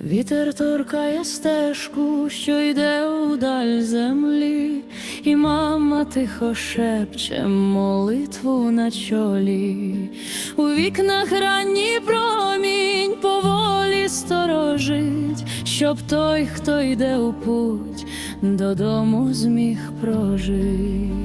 Вітер торкає стежку, що йде удаль землі, і мама тихо шепче молитву на чолі. У вікнах ранній промінь поволі сторожить, щоб той, хто йде у путь, додому зміг прожить.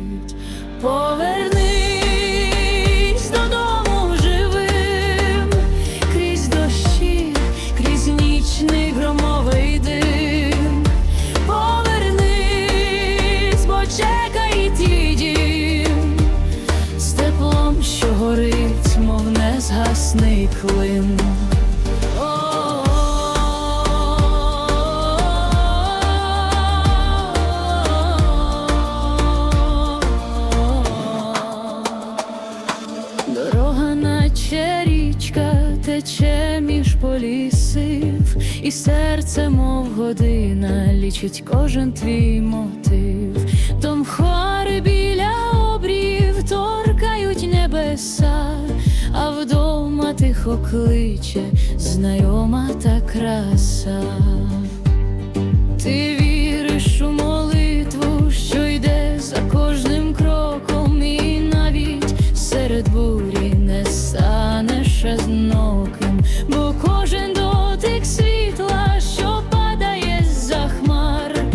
Клин. Дорога, наче річка, тече між полісів, і серце, мов година, лічить кожен твій мотив. Том тихо кличе знайома та краса. Ти віриш у молитву, що йде за кожним кроком, і навіть серед бурі не станеш одноким, бо кожен дотик світла, що падає за хмар,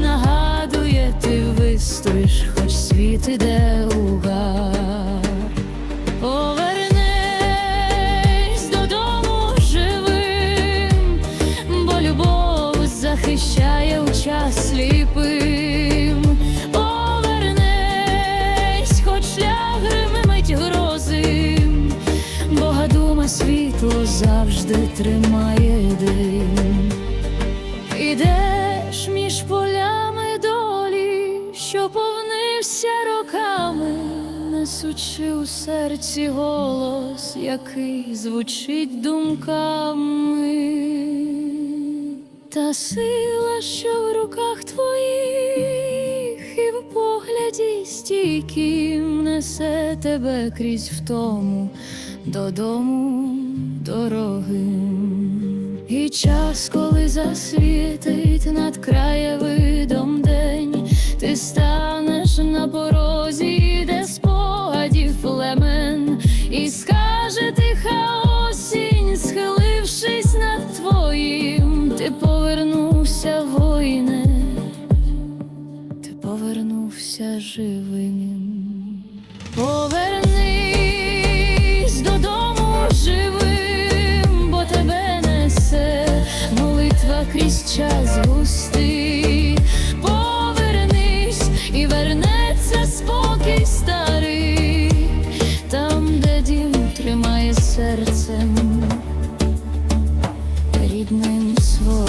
нагадує, ти вистоїш, хоч світ іде угар. Захищає у час сліпим. Повернись, хоч шлях гримить грози, Бога дума світло завжди тримає дим. Ідеш між полями долі, що повнився роками, несучи у серці голос, який звучить думками, та сила, що в руках твоїх, і в погляді стійким несе тебе крізь втому додому дорогим. І час, коли засвітить над краєвидом день, ти станеш на порозі, де спогадів племен, і скаже тиха осінь, схилившись над твоїм, ти живим. Повернись додому живим, бо тебе несе молитва крізь час густий. Повернись і вернеться спокій старий, там, де дім тримає серцем, рідним своїм.